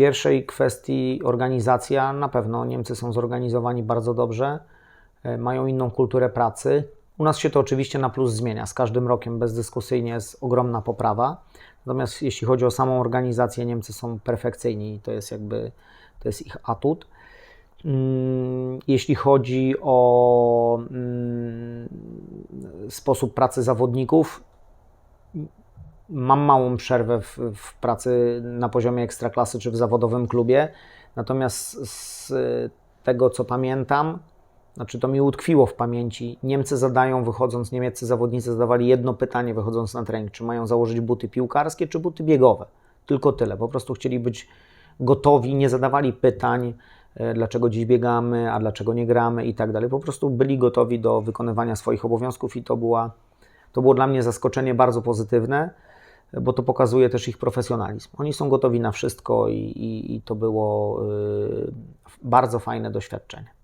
pierwszej kwestii organizacja, na pewno Niemcy są zorganizowani bardzo dobrze, e, mają inną kulturę pracy. U nas się to oczywiście na plus zmienia. Z każdym rokiem bezdyskusyjnie jest ogromna poprawa. Natomiast jeśli chodzi o samą organizację, Niemcy są perfekcyjni i to jest jakby to jest ich atut. Mm, Jeśli chodzi o mm, sposób pracy zawodników, mam małą przerwę w, w pracy na poziomie ekstraklasy czy w zawodowym klubie. Natomiast z tego, co pamiętam, znaczy to mi utkwiło w pamięci. Niemcy zadają, wychodząc, niemieccy zawodnicy zadawali jedno pytanie, wychodząc na trening: czy mają założyć buty piłkarskie, czy buty biegowe. Tylko tyle. Po prostu chcieli być gotowi, nie zadawali pytań, e, dlaczego dziś biegamy, a dlaczego nie gramy i tak dalej. Po prostu byli gotowi do wykonywania swoich obowiązków i to, była, to było dla mnie zaskoczenie bardzo pozytywne, bo to pokazuje też ich profesjonalizm. Oni są gotowi na wszystko i, i, i to było y, bardzo fajne doświadczenie.